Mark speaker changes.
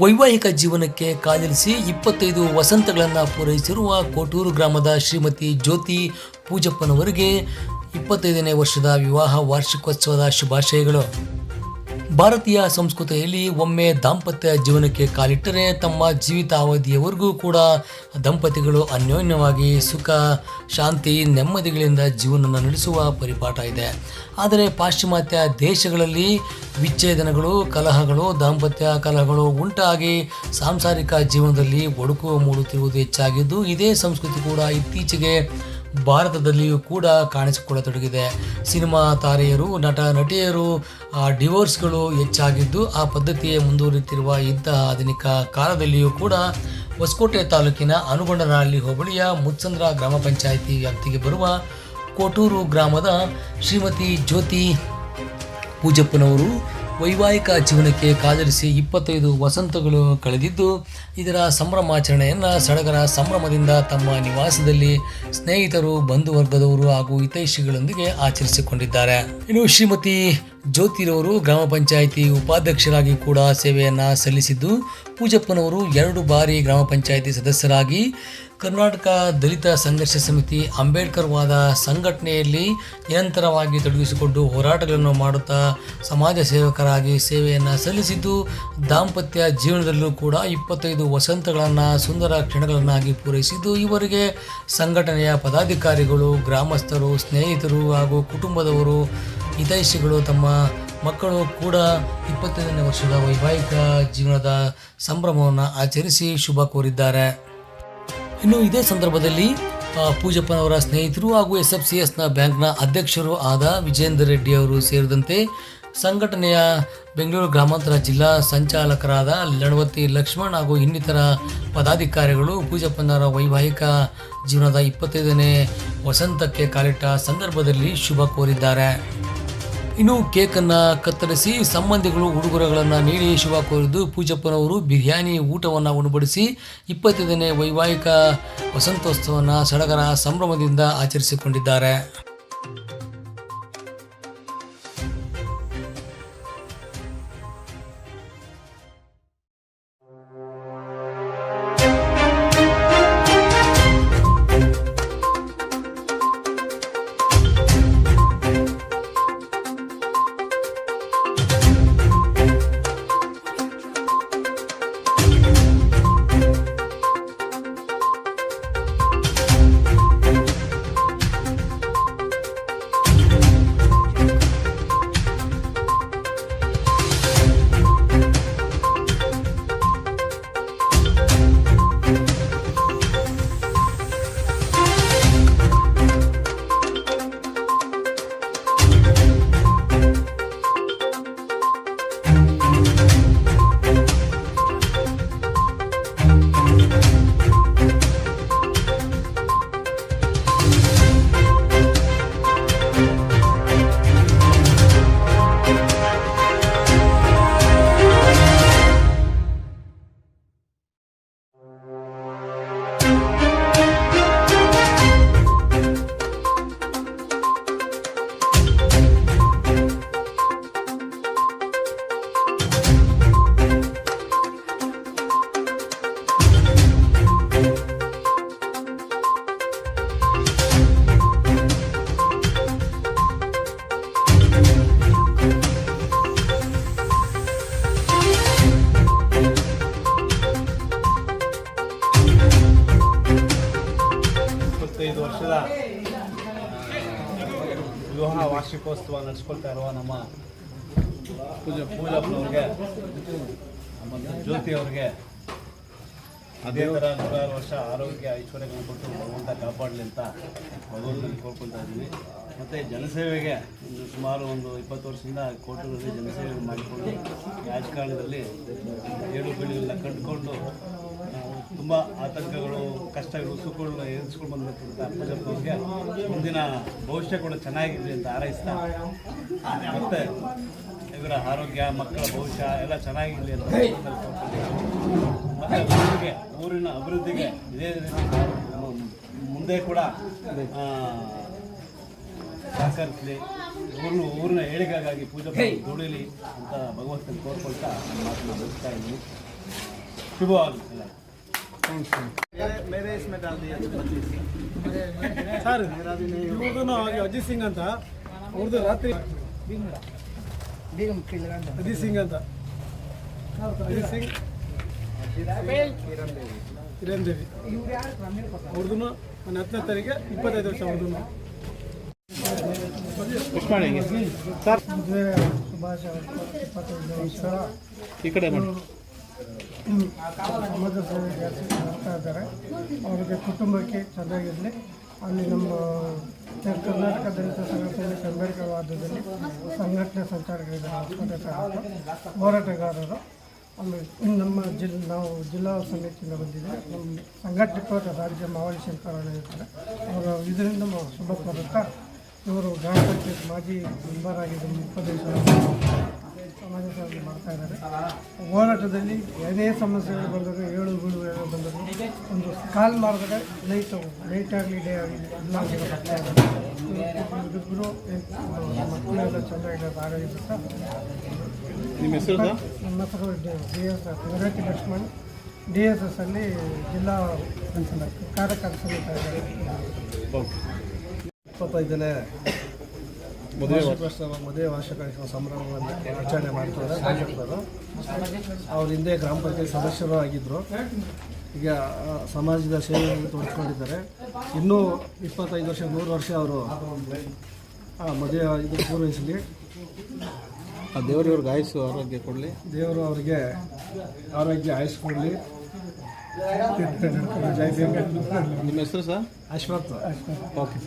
Speaker 1: ವೈವಾಹಿಕ ಜೀವನಕ್ಕೆ ಕಾಲಿರಿಸಿ ಇಪ್ಪತ್ತೈದು ವಸಂತಗಳನ್ನು ಪೂರೈಸಿರುವ ಕೋಟೂರು ಗ್ರಾಮದ ಶ್ರೀಮತಿ ಜ್ಯೋತಿ ಪೂಜಪ್ಪನವರಿಗೆ ಇಪ್ಪತ್ತೈದನೇ ವರ್ಷದ ವಿವಾಹ ವಾರ್ಷಿಕೋತ್ಸವದ ಶುಭಾಶಯಗಳು. ಭಾರತೀಯ ಸಂಸ್ಕೃತಿಯಲ್ಲಿ ಒಮ್ಮೆ ದಾಂಪತ್ಯ ಜೀವನಕ್ಕೆ ಕಾಲಿಟ್ಟರೆ ತಮ್ಮ ಜೀವಿತಾವಧಿಯವರೆಗೂ ಕೂಡ ದಂಪತಿಗಳು ಅನ್ಯೋನ್ಯವಾಗಿ ಸುಖ, ಶಾಂತಿ, ನೆಮ್ಮದಿಗಳಿಂದ ಜೀವನ ನಡೆಸುವ ಪರಿಪಾಠ ಇದೆ. ಆದರೆ ಪಾಶ್ಚಿಮಾತ್ಯ ದೇಶಗಳಲ್ಲಿ ವಿಚ್ಛೇದನಗಳು, ಕಲಹಗಳು, ದಾಂಪತ್ಯ ಕಲಹಗಳು ಉಂಟಾಗಿ ಸಾಂಸಾರಿಕ ಜೀವನದಲ್ಲಿ ಒಡುಕು ಮೂಡುತ್ತಿರುವುದು ಹೆಚ್ಚಾಗಿದ್ದು, ಇದೇ ಸಂಸ್ಕೃತಿ ಕೂಡ ಇತ್ತೀಚೆಗೆ ಭಾರತದಲ್ಲಿಯೂ ಕೂಡ ಕಾಣಿಸಿಕೊಳ್ಳತೊಡಗಿದೆ. ಸಿನಿಮಾ ತಾರೆಯರು, ನಟ, ನಟಿಯರು ಡಿವೋರ್ಸ್ಗಳು ಹೆಚ್ಚಾಗಿದ್ದು ಆ ಪದ್ಧತಿಯೇ ಮುಂದುವರಿಯುತ್ತಿರುವ ಇಂತಹ ಆಧುನಿಕ ಕಾಲದಲ್ಲಿಯೂ ಕೂಡ ಹೊಸಕೋಟೆ ತಾಲೂಕಿನ ಅನುಗೊಂಡನಹಳ್ಳಿ ಹೋಬಳಿಯ ಮುತ್ಸಂದ್ರ ಗ್ರಾಮ ಪಂಚಾಯಿತಿ ವ್ಯಾಪ್ತಿಗೆ ಬರುವ ಕೋಟೂರು ಗ್ರಾಮದ ಶ್ರೀಮತಿ ಜ್ಯೋತಿ ಪೂಜಪ್ಪನವರು ವೈವಾಹಿಕ ಜೀವನಕ್ಕೆ ಕಾದರಿಸಿ ಇಪ್ಪತ್ತೈದು ವಸಂತಗಳು ಕಳೆದಿದ್ದು, ಇದರ ಸಂಭ್ರಮಾಚರಣೆಯನ್ನು ಸಡಗರ ಸಂಭ್ರಮದಿಂದ ತಮ್ಮ ನಿವಾಸದಲ್ಲಿ ಸ್ನೇಹಿತರು, ಬಂಧುವರ್ಗದವರು ಹಾಗೂ ಹಿತೈಷಿಗಳೊಂದಿಗೆ ಆಚರಿಸಿಕೊಂಡಿದ್ದಾರೆ. ಇನ್ನು ಶ್ರೀಮತಿ ಜ್ಯೋತಿರವರು ಗ್ರಾಮ ಪಂಚಾಯಿತಿ ಉಪಾಧ್ಯಕ್ಷರಾಗಿ ಕೂಡ ಸೇವೆಯನ್ನು ಸಲ್ಲಿಸಿದ್ದು, ಪೂಜಪ್ಪನವರು ಎರಡು ಬಾರಿ ಗ್ರಾಮ ಪಂಚಾಯಿತಿ ಸದಸ್ಯರಾಗಿ, ಕರ್ನಾಟಕ ದಲಿತ ಸಂಘರ್ಷ ಸಮಿತಿ ಅಂಬೇಡ್ಕರ್ ವಾದ ಸಂಘಟನೆಯಲ್ಲಿ ನಿರಂತರವಾಗಿ ತೊಡಗಿಸಿಕೊಂಡು ಹೋರಾಟಗಳನ್ನು ಮಾಡುತ್ತಾ ಸಮಾಜ ಸೇವಕರಾಗಿ ಸೇವೆಯನ್ನು ಸಲ್ಲಿಸಿದ್ದು, ದಾಂಪತ್ಯ ಜೀವನದಲ್ಲೂ ಕೂಡ ಇಪ್ಪತ್ತೈದು ವಸಂತಗಳನ್ನು ಸುಂದರ ಕ್ಷಣಗಳನ್ನಾಗಿ ಪೂರೈಸಿದ್ದು, ಇವರಿಗೆ ಸಂಘಟನೆಯ ಪದಾಧಿಕಾರಿಗಳು, ಗ್ರಾಮಸ್ಥರು, ಸ್ನೇಹಿತರು ಹಾಗೂ ಕುಟುಂಬದವರು ಹಿತೈಷಿಗಳು ತಮ್ಮ ಮಕ್ಕಳು ಕೂಡ ಇಪ್ಪತ್ತೈದನೇ ವರ್ಷದ ವೈವಾಹಿಕ ಜೀವನದ ಸಂಭ್ರಮವನ್ನು ಆಚರಿಸಿ ಶುಭ ಕೋರಿದ್ದಾರೆ. ಇನ್ನು ಇದೇ ಸಂದರ್ಭದಲ್ಲಿ ಪೂಜಪ್ಪನವರ ಸ್ನೇಹಿತರು ಹಾಗೂ ಎಸ್ ಎಫ್ ಸಿ ಎಸ್ನ ಬ್ಯಾಂಕ್ನ ಅಧ್ಯಕ್ಷರು ಆದ ವಿಜೇಂದ್ರ ರೆಡ್ಡಿ ಅವರು ಸೇರಿದಂತೆ ಸಂಘಟನೆಯ ಬೆಂಗಳೂರು ಗ್ರಾಮಾಂತರ ಜಿಲ್ಲಾ ಸಂಚಾಲಕರಾದ ಲಣವತಿ ಲಕ್ಷ್ಮಣ್ ಹಾಗೂ ಇನ್ನಿತರ ಪದಾಧಿಕಾರಿಗಳು ಪೂಜಪ್ಪನವರ ವೈವಾಹಿಕ ಜೀವನದ ಇಪ್ಪತ್ತೈದನೇ ವಸಂತಕ್ಕೆ ಕಾಲಿಟ್ಟ ಸಂದರ್ಭದಲ್ಲಿ ಶುಭ ಕೋರಿದ್ದಾರೆ. ಇನ್ನು ಕೇಕನ್ನು ಕತ್ತರಿಸಿ ಸಂಬಂಧಿಗಳು ಉಡುಗೊರೆಗಳನ್ನು ನೀಡಿ ಶಿವ ಕೋರಿದ್ದು ಪೂಜಪ್ಪನವರು ಬಿರಿಯಾನಿ ಊಟವನ್ನು ಉಣಬಡಿಸಿ ಇಪ್ಪತ್ತೈದನೇ ವೈವಾಹಿಕ ವಸಂತೋತ್ಸವವನ್ನು ಸಡಗರ ಸಂಭ್ರಮದಿಂದ ಆಚರಿಸಿಕೊಂಡಿದ್ದಾರೆ.
Speaker 2: ಇಪ್ಪತ್ತೈದು ವರ್ಷದ ವಿವಾಹ ವಾರ್ಷಿಕೋತ್ಸವ ನಡೆಸ್ಕೊಳ್ತಾ ಇರುವ ನಮ್ಮ ಪೂಜಾ ಪೂಜಪ್ಪನವ್ರಿಗೆ ನಮ್ಮ ಜ್ಯೋತಿ ಅವ್ರಿಗೆ, ಅದೇ ಥರ ನೂರಾರು ವರ್ಷ ಆರೋಗ್ಯ ಐಶ್ವರ್ಯಗಳನ್ನು ಕೊಟ್ಟು ಭಗವಂತ ಕಾಪಾಡಲಿ ಅಂತ ಭಗವಂತನಲ್ಲಿ ಕೋರ್ಕೊಳ್ತಾ ಇದ್ದೀವಿ. ಮತ್ತು ಜನಸೇವೆಗೆ ಒಂದು ಸುಮಾರು ಒಂದು ಇಪ್ಪತ್ತು ವರ್ಷದಿಂದ ಕೋಟಿಗಳಲ್ಲಿ ಜನಸೇವೆ ಮಾಡಿಕೊಂಡು ರಾಜಕಾರಣದಲ್ಲಿ ಏಳು ಬೀಳುಗಳನ್ನ ಕಂಡುಕೊಂಡು ತುಂಬ ಆತಂಕಗಳು ಕಷ್ಟಗಳು ಸುಖಗಳನ್ನ ಎದುರಿಸ್ಕೊಂಡು ಬಂದಿರ್ತಕ್ಕಂಥ ಅಪ್ಪಜಪ್ಪನವ್ರಿಗೆ ಮುಂದಿನ ಭವಿಷ್ಯ ಕೂಡ ಚೆನ್ನಾಗಿದೆ ಅಂತ ಹಾರೈಸ್ತಾ ಮತ್ತು ಇವರ ಆರೋಗ್ಯ ಮಕ್ಕಳ ಭವಿಷ್ಯ ಎಲ್ಲ ಚೆನ್ನಾಗಿರಲಿ ಅಂತ ಮತ್ತೆ ಊರಿಗೆ ಊರಿನ ಅಭಿವೃದ್ಧಿಗೆ ಇದೇ ಮುಂದೆ ಕೂಡ ಸಹಕರಿಸಲಿ. ಊರಿನ ಊರಿನ ಏಳಿಗೆಗಾಗಿ ಪೂಜೆ ದುಡಿಲಿ ಅಂತ ಭಗವಂತನ ಕೋರ್ಕೊಳ್ತಾ ಮಾತನ್ನು ಮುಗಿಸ್ತಾ ಇದ್ದೀನಿ. ಶುಭವಾಗಲಿ मेरे इसमें डाल दिया
Speaker 3: ಸರ್ ಇವ್ರದ್ದು ಅಜಿತ್ ಸಿಂಗ್ ಅಂತ ಅವ್ರದ್ದು ರಾತ್ರಿ ಅಜಿತ್ ಸಿಂಗ್ ಅಂತ ಅಜಿತ್ ಸಿಂಗ್ ಕಿರಣ್ ದೇವಿ ಅವ್ರದ್ದು ನನ್ನ ಹತ್ತನೇ ತಾರೀಕೆ ಇಪ್ಪತ್ತೈದು ವರ್ಷ ಅವ್ರದ್ದು
Speaker 2: ಎಷ್ಟು ಮಾಡಿಂಗೆ ಸರ್
Speaker 3: ಸುಭಾಷ್ ಇಪ್ಪತ್ತೈದು ವರ್ಷ
Speaker 2: ಈ ಕಡೆ ಮಾಡಿ
Speaker 3: ಸಮಾಜ ಸೇವೆ ಜಾಸ್ತಿ ಮಾಡ್ತಾ ಇದ್ದಾರೆ. ಅವರಿಗೆ ಕುಟುಂಬಕ್ಕೆ ಚೆನ್ನಾಗಿರಲಿ. ಅಲ್ಲಿ ನಮ್ಮ ಕರ್ನಾಟಕ ದಲಿತ ಸಂಘಟನೆ ಸಂಘಟಕವಾದದಲ್ಲಿ ಸಂಘಟನೆ ಹೊಸಕೋಟೆ ತಾಲೂಕು ಹೋರಾಟಗಾರರು. ಆಮೇಲೆ ನಮ್ಮ ಜಿಲ್, ನಾವು ಜಿಲ್ಲಾ ಸಮಿತಿಯಿಂದ ಬಂದಿದೆ ನಮ್ಮ ಸಂಘಟಕವಾದ ರಾಜ್ಯ ಮಾವಳಿ ಶಂಕರಣ್ಣ ಇರ್ತಾರೆ. ಅವರು ಇದರಿಂದ ಶುಭ ಕೋರುತ್ತಾ ಇವರು ಗ್ರಾಮ ಪಂಚಾಯತ್ ಮಾಜಿ ಮೆಂಬರ್ ಆಗಿದ್ದರು ಮುಪ್ಪತ್ತೈದು ಸಮಾಜ ಸೇವೆ ಮಾಡ್ತಾ ಇದ್ದಾರೆ. ಹೋರಾಟದಲ್ಲಿ ಏನೇ ಸಮಸ್ಯೆಗಳು ಬಂದರೂ ಏಳು ಬೀಳು ಏನೋ ಬಂದರೂ ಒಂದು ಕಾಲ್ ಮಾಡಿದ್ರೆ ಲೈಟ್ ಲೈಟ್ ಆಗಲಿ ಡೇ ಆಗಲಿ ಎಲ್ಲ ಬರ್ತಾ ಇದ್ದಾರೆ ಇಬ್ಬರು ಮಕ್ಕಳೆಲ್ಲ ಚೆನ್ನಾಗಿರೋದು ಆರೋಗ್ಯ
Speaker 2: ನಿಮ್ಮ ಹೆಸರು ಸರ್
Speaker 3: ನಮ್ಮ ಹೆಸರು ಡಿ ಎಸ್ ಎಸ್ ತರಬೇತಿ ಲಕ್ಷ್ಮಣ್. ಡಿ ಎಸ್ ಎಸ್ ಅಲ್ಲಿ ಜಿಲ್ಲಾ
Speaker 2: ಕಾರ್ಯಕರ್ತ
Speaker 4: ಇಪ್ಪತ್ತೈದನೇ ವಾರ್ಷಿಕೋತ್ಸವ ಮದುವೆ ವಾರ್ಷಿಕ ಸಂಭ್ರಮವನ್ನು ಆಚರಣೆ ಮಾಡ್ತಾರೆ ಅವರು ಅವ್ರ ಹಿಂದೆ ಗ್ರಾಮ ಪಂಚಾಯತ್ ಸದಸ್ಯರು ಆಗಿದ್ದರು ಈಗ ಸಮಾಜದ ಸೇವೆಯನ್ನು ತೋರಿಸ್ಕೊಂಡಿದ್ದಾರೆ. ಇನ್ನೂ ಇಪ್ಪತ್ತೈದು ವರ್ಷ ನೂರು ವರ್ಷ ಅವರು ಆ ಮದುವೆ ಇದು ಪೂರೈಸಲಿ.
Speaker 2: ಆ ದೇವರು ಇವ್ರಿಗೆ ಆಯುಸ್ಸು ಆರೋಗ್ಯ ಕೊಡಲಿ.
Speaker 4: ದೇವರು ಅವರಿಗೆ ಆರೋಗ್ಯ ಆಯಸ್ಸು ಕೊಡಲಿ.
Speaker 2: ನಿಮ್ಮ ಹೆಸರು ಸರ್?
Speaker 4: ಅಶ್ವಥ್.
Speaker 2: ಓಕೆ.